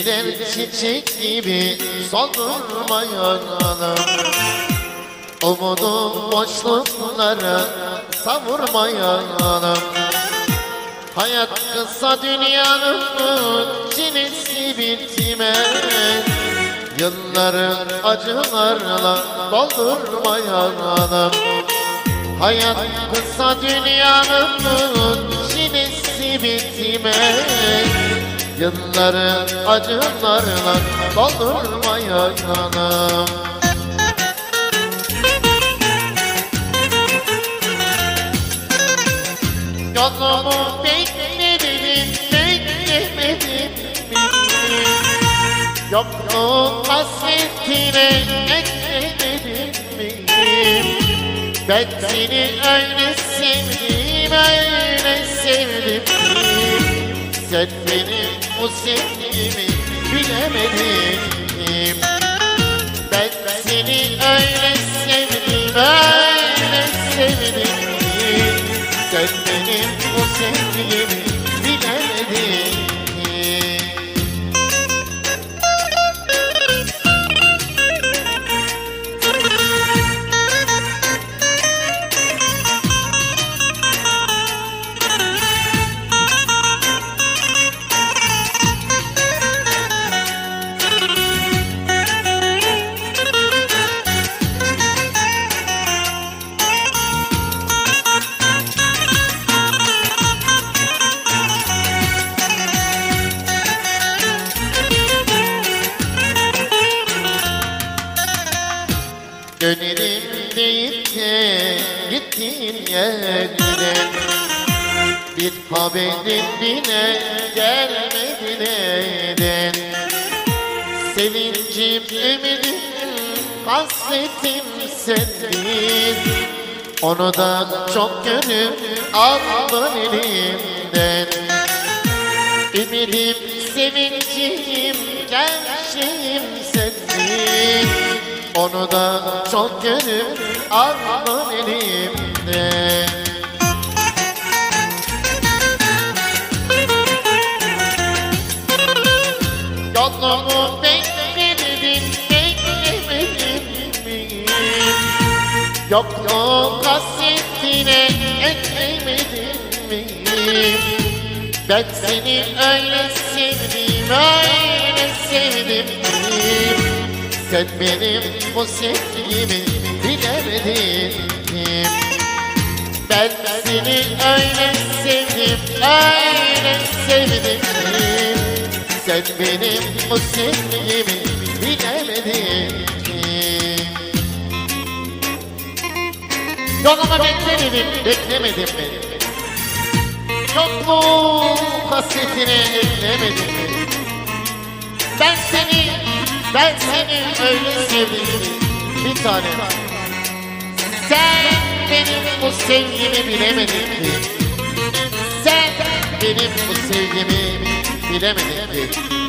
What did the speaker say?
Gider çiçek gibi soldurma yanım Umudum boşluklara savurma yanım Hayat kısa dünyanın çilesi bitmez Yılları acılarla doldurma yanım Hayat kısa dünyanın çilesi bitmez Yılları acılarla doldurma yanım Yolumu bekledim, beklemedim Yokluğun hasretine eklemedim mi? Ben seni öyle sevdim, öyle sevdim Sen benim bu sevgimi Ben seni öyle sevdim, öyle sevdim. Sen benim bu Dönerim deyip de gittiğin yerden Bir haberin bile gelmedi neden? Sevincim, ümidim, hasretim sendin Onu da çok görüp aldın elimden Ümidim, sevincim, gerçeğim sendin Onu da çok görüp aldın elimden Yolumu bekledim, beklemedim mi? Yokluğun hasretine eklemedim mi? Ben seni öyle sevdim, öyle sevdim Sen benim bu sevgimi bilemedin ki Ben seni öyle sevdim, öyle sevdim ki Sen benim bu sevgimi bilemedin ki Yoluma beklemedim, beklemedim mi? Yokluğun hasretine eklemedim mi? Ben seni, ben seni öyle sevdim bir tane. Sen benim bu sevgimi bilemedin ki. Sen benim bu sevgimi bilemedin ki.